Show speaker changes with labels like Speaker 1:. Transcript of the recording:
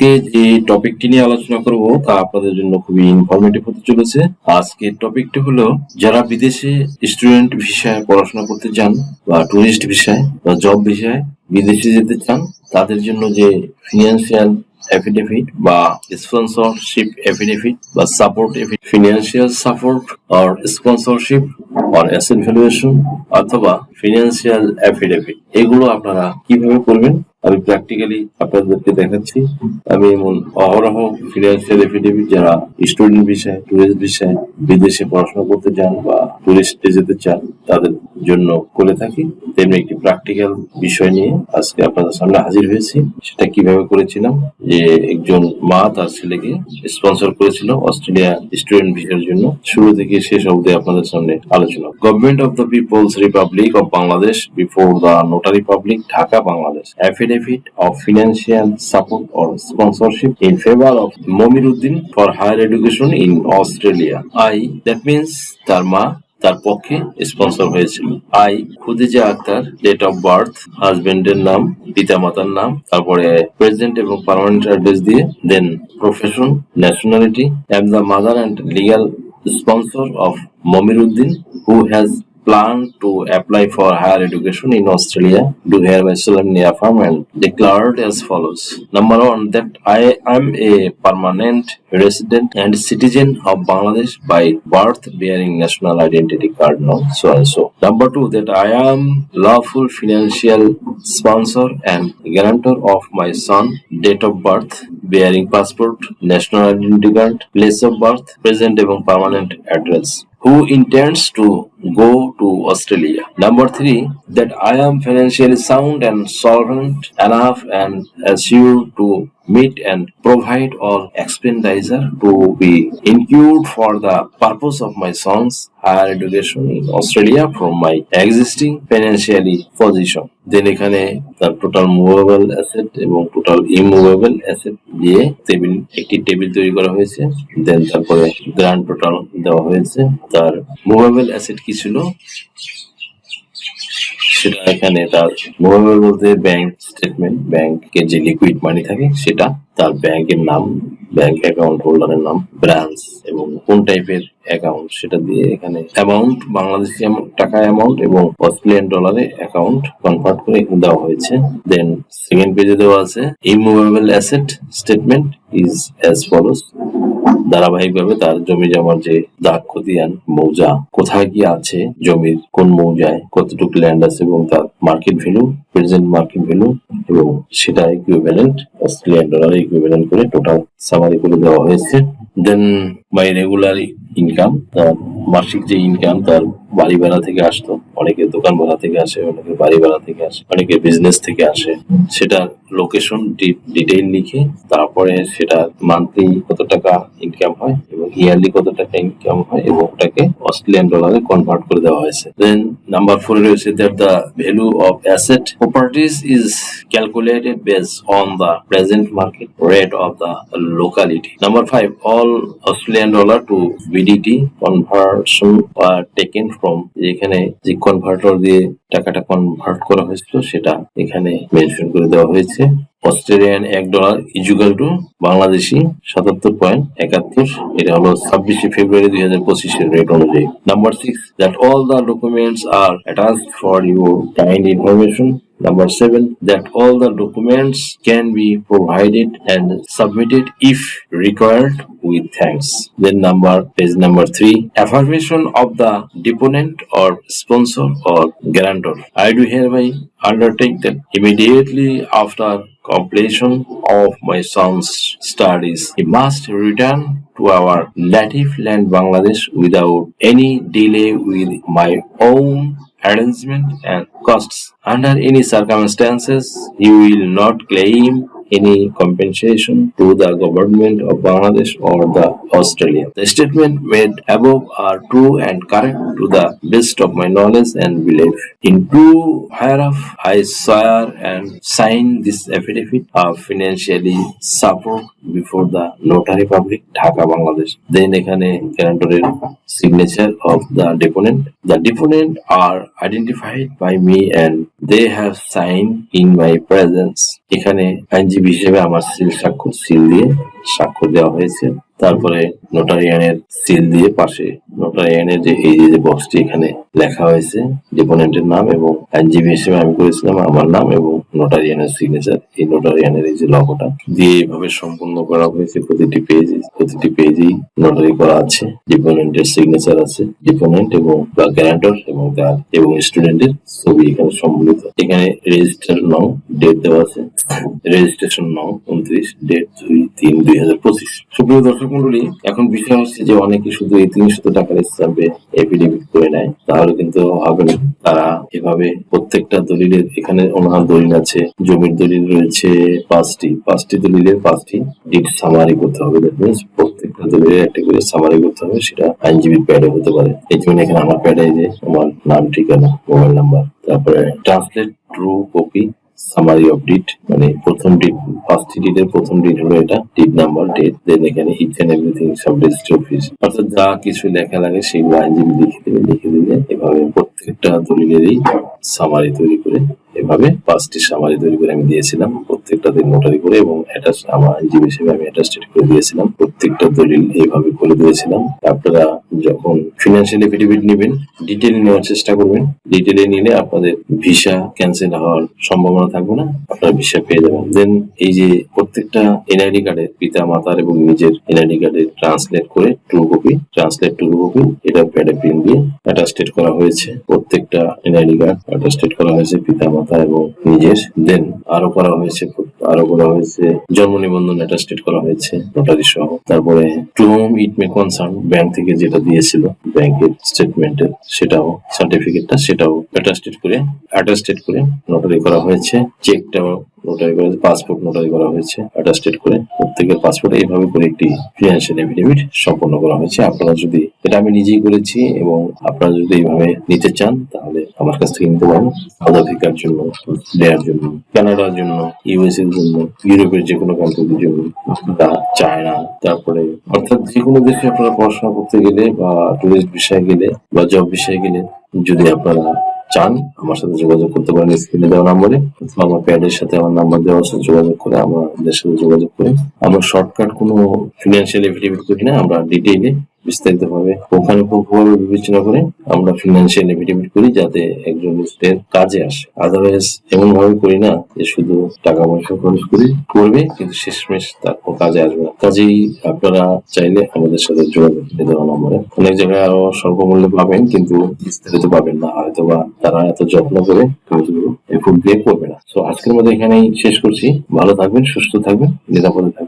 Speaker 1: আজকে যে টপিকটি নিয়ে আলোচনা করব, তা আপনাদের জন্য খুবই ইনফরমেটিভ হতে চলেছে। আজকের টপিকটি হলো, যারা বিদেশে স্টুডেন্ট ভিসায় পড়াশোনা করতে চান বা টুরিস্ট ভিসায় বা জব ভিসায় বিদেশে যেতে চান, তাদের জন্য যে ফিনান্সিয়াল এফিডেভিট বা স্পন্সরশিপ এফিডেভিট বা support financial support or sponsorship or asset valuation অথবা ফিনান্সিয়াল এফিডেভিট এগুলো আপনারা কীভাবে করবেন? আমি প্র্যাকটিক্যালি আপনাদেরকে দেখাচ্ছি। আমি এমন অহরহ ফিনান্সিয়াল এফিডেভিট যারা স্টুডেন্ট বিষয় টুরিস্ট বিষয় বিদেশে পড়াশোনা করতে চান বা টুরিস্টে যেতে চান, তাদের জন্য করে থাকি। তেমনি একটি প্র্যাকটিক্যাল বিষয় নিয়ে আজকে আপনাদের সামনে হাজির হয়েছি। সেটা কীভাবে করেছিলাম? যে একজন মা তার ছেলেকে স্পন্সর করেছিল অস্ট্রেলিয়া স্টুডেন্ট ভিসার জন্য। শুরু থেকে শেষ অবধি আপনাদের সামনে আলোচনা। Government of the people's republic of Bangladesh before the notary public Dhaka Bangladesh benefit of financial support or sponsorship in favor of Momiruddin for higher education in Australia. I, that means Dharma, তার পক্ষে sponsor হয়েছিল I Khudija Akter date of birth husband এর নাম পিতা মাতার নাম তারপরে president এবং পারমানেন্ট অ্যাড্রেস দিয়ে then profession nationality am the mother and legal sponsor of Momiruddin who has planned to apply for higher education in Australia do hereby solemnly affirm and declared as follows. Number one, that I am a permanent resident and citizen of Bangladesh by birth bearing national identity card now, so and so. Number two, that I am lawful financial sponsor and guarantor of my son, date of birth, bearing passport, national identity card, place of birth, present এবং permanent address who intends to go to Australia. Number three, that I am financially sound and solvent enough and assured to meet and provide all expenditure to be incurred for the purpose of my son's higher education in Australia from my existing financially position. Then এখানে তার total movable asset এবং total immovable asset দিয়ে table একটি table তৈরি করা হয়েছে দেন তারপরে grand total দেওয়া হয়েছে তার মুভেবল অ্যাসেট কি ছিল? সেটা এখানে তার মুভেবল বলতে ব্যাংক স্টেটমেন্ট ব্যাংকে যে লিকুইড মানি থাকে, সেটা তার ব্যাংকের নাম ব্যাংক অ্যাকাউন্ট হোল্ডারের নাম ব্রাঞ্চ এবং কোন টাইপের অ্যাকাউন্ট সেটা দিয়ে এখানে অ্যামাউন্ট বাংলাদেশি টাকা অ্যামাউন্ট এবং অস্ট্রেলিয়ান ডলারে অ্যাকাউন্ট কনভার্ট করে দেওয়া হয়েছে। দেন সেকেন্ড পেজে দেওয়া আছে immovable asset statement is as follows ধারাবাহিকভাবে তার জমি জমার যে দাগ খতিয়ান, মৌজা, কোথায় কি আছে, জমির কোন মৌজায় কতটুকু ল্যান্ড আছে এবং তার market value present market value এবং সেটা ইকুইভ্যালেন্ট অস্ট্রেলিয়ান ডলার ইকুইভ্যালেন্ট করে টোটাল সামারি করে দেওয়া হয়েছে। দেন মাই রেগুলার ইনকাম তার মাসিক যে ইনকাম তার বাড়ি ভাড়া থেকে আসতো। অনেকে দোকান ভাড়া থেকে আসে, অনেকে বাড়ি ভাড়া থেকে আসে, অনেকে বিজনেস থেকে আসে। সেটা লোকেশন ডিটেইল লিখে তারপরে সেটা মান্থলি কত টাকা ইনকাম হয় এবং ইয়ারলি কত টাকা ইনকাম হয় এবং ওটাকে অস্ট্রেলিয়ান ডলারে কনভার্ট করে দেওয়া হয়েছে। দেন নাম্বার ফোরে রয়েছে that the value of asset properties is calculated base on the present market rate of the locality number five all Australian dollar to BDT conversion are taken from যেখানে যে converter দিয়ে টাকাটা convert করা হয়েছিল, সেটা এখানে মেনশন করে দেওয়া হয়েছে। অস্ট্রেলিয়ান এক ডলার ইজুগাল টু বাংলাদেশি সাতাত্তর পয়েন্ট একাত্তর। এটা হলো ছাব্বিশে ফেব্রুয়ারি দুই হাজার পঁচিশের রেট অনুযায়ী। Number six that all the documents are attached for your kind information Number seven, that all the documents can be provided and submitted if required with thanks. Then number, page number three, affirmation of the deponent or sponsor or guarantor. I do hereby undertake that immediately after completion of my son's studies, he must return to our native land Bangladesh without any delay with my own arrangement and costs. Under any circumstances, he will not claim any compensation to the government of Bangladesh or the Australia. The statement made above are true and correct to the best of my knowledge and belief. In true whereof I swear and sign this affidavit of financially support before the notary public Dhaka, Bangladesh. Then এখানে guarantor signature of the deponent. The deponent are identified by me and they have signed in my presence. এখানে আইনজীবী হিসেবে আমার seal স্বাক্ষর seal দিয়ে স্বাক্ষর দেওয়া হয়েছে। তারপরে নোটারিয়ানের সিল দিয়ে পাশে নোটারিয়ানের যে এই যে বক্সটি এখানে লেখা হয়েছে ডিপোনেন্টের নাম এবং আইনজীবী হিসেবে আমি করেছিলাম আমার নাম এবং নোটারিয়ানের সিগনেচার এই নোটারিয়ানের এই যে লগোটা দিয়ে এইভাবে সম্পূর্ণ করা হয়েছে প্রতিটি পেজ প্রতিটি পেজেই নোটারি করা আছে ডিপোনেন্টের সিগনেচার আছে ডিপোনেন্ট এবং বা গ্যারান্টর এবং তার এবং স্টুডেন্টের ছবি এখানে সম্মিলিত এখানে রেজিস্টার নং ডেট দেওয়া আছে। রেজিস্ট্রেশন নং উনত্রিশ ডেট দুই, তিন, দুই হাজার পঁচিশ। সুপ্রিয় দর্শক মন্ডলী, এখন বিষয় হচ্ছে যে অনেকে শুধু এই তিনশত টাকার স্ট্যাম্পে এফিডেভিট করে নেয়, তাহলে কিন্তু হবে না। তারা এভাবে প্রত্যেকটা দলিলের, এখানে ওনার দলিল আছে, জমির দলিল রয়েছে পাঁচটি। পাঁচটি দলিলের পাঁচটি ডিট সামারি করতে হবে। দ্যাট মিনস প্রত্যেকটা দলিলের একটা করে সামারি করতে হবে, সেটা আইনজীবীর প্যাডে হতে পারে। এই জন্য এখানে আমার প্যাডে যে আমার নাম, ঠিকানা মোবাইল নাম্বার তারপরে translate true copy summary of deed মানে প্রথম ডিট পাঁচটি ডিটের প্রথম ডিট হলো এটা ডিট নাম্বার ডেট দেন এখানে ইচ এন্ড এভরিথিং সব রেজিস্ট্রি অফিস অর্থাৎ যা কিছু লেখা লাগে সেগুলো আইনজীবী লিখে দেবে, লিখে দিলে এভাবে প্রত্যেকটা দলিলেরই সামারি তৈরি করে এভাবে পাঁচটি সামারি তৈরি করে আমি দিয়েছিলাম প্রত্যেকটা দিন নোটারি করে এবং অ্যাটাচ আমার আইনজীবী হিসেবে আমি অ্যাটাস্টেড করে দিয়েছিলাম। প্রত্যেকটা দলিল এইভাবে করে দিয়েছিলাম। আপনারা যখন ফিনান্সিয়াল এফিডেভিট নেবেন ডিটেল নেওয়ার চেষ্টা করবেন। ডিটেলে নিলে আপনাদের ভিসা ক্যান্সেল হওয়ার সম্ভাবনা থাকবে না, আপনারা ভিসা পেয়ে যাবেন। দেন এই যে প্রত্যেকটা এনআইডি কার্ডের পিতা, মাতার এবং নিজের এনআইডি কার্ডে ট্রান্সলেট করে true copy translate true copy এটা প্যাডে প্রিন্ট দিয়ে অ্যাটাস্টেড করা হয়েছে। প্রত্যেকটা এনআইডি কার্ড অ্যাটাস্টেড করা হয়েছে পিতা এবং নিজের দেন আরও করা হয়েছে, আরও করা হয়েছে, জন্ম নিবন্ধন অ্যাটাস্টেড করা হয়েছে নোটারি সহ। তারপরে to whom it may concern bank থেকে যেটা দিয়েছিল ব্যাংকের স্টেটমেন্টের সেটাও সার্টিফিকেটটা সেটাও অ্যাটাস্টেড করে অ্যাটাস্টেড করে নোটারি করা হয়েছে। চেকটাও নোটারি করা পাসপোর্ট নোটারি করা হয়েছে। অ্যাটাস্টেড করে প্রত্যেকের পাসপোর্ট এইভাবে করে একটি ফিনান্সিয়াল এফিডেভিট সম্পন্ন করা হয়েছে। আপনারা যদি, এটা আমি নিজেই করেছি এবং আপনারা যদি এইভাবে নিতে চান, তাহলে আমার কাছ থেকে নিতে পারেন সাউথ আফ্রিকার জন্য অস্ট্রেলিয়ার জন্য, কানাডার জন্য ইউএস এর জন্য, ইউরোপের যে কোনো কান্ট্রির জন্য বা চায়না, তারপরে অর্থাৎ যে কোনো দেশে আপনারা পড়াশোনা করতে গেলে বা টুরিস্ট বিষয়ে গেলে বা জব বিষয়ে গেলে যদি আপনারা চান, আমার সাথে যোগাযোগ করতে পারেন স্ক্রিনে দেওয়া নাম্বারে, অথবা আমার প্যাডের সাথে আমার নাম্বার দেওয়া আছে, যোগাযোগ করে আমাদের সাথে যোগাযোগ করে। আমরা শর্টকাট কোনো ফিনান্সিয়াল এফিডেভিট করি না, আমরা ডিটেইলে বিস্তারিত ভাবে পুঙ্খানুপুঙ্খভাবে বিবেচনা করে আমরা ফিনান্সিয়াল এফিডেভিট করি যাতে একজন লোকের কাজে আসে। আদারওয়াইজ এমন ভাবে করি না যে শুধু টাকা পয়সা খরচ করি, করবে, কিন্তু শেষমেশ তার কাজে আসবে না। কাজেই আপনারা চাইলে আমাদের সাথে যোগাযোগ দেওয়া নম্বরে। অনেক জায়গায় আরও স্বল্প মূল্যে পাবেন, কিন্তু বিস্তারিত পাবেন না। হয়তো বা তারা এত যত্ন করে কাজগুলো এফোর্ট দিয়ে করবে না। তো আজকের মধ্যে এখানেই শেষ করছি। ভালো থাকবেন, সুস্থ থাকবেন, নিরাপদে থাকবেন।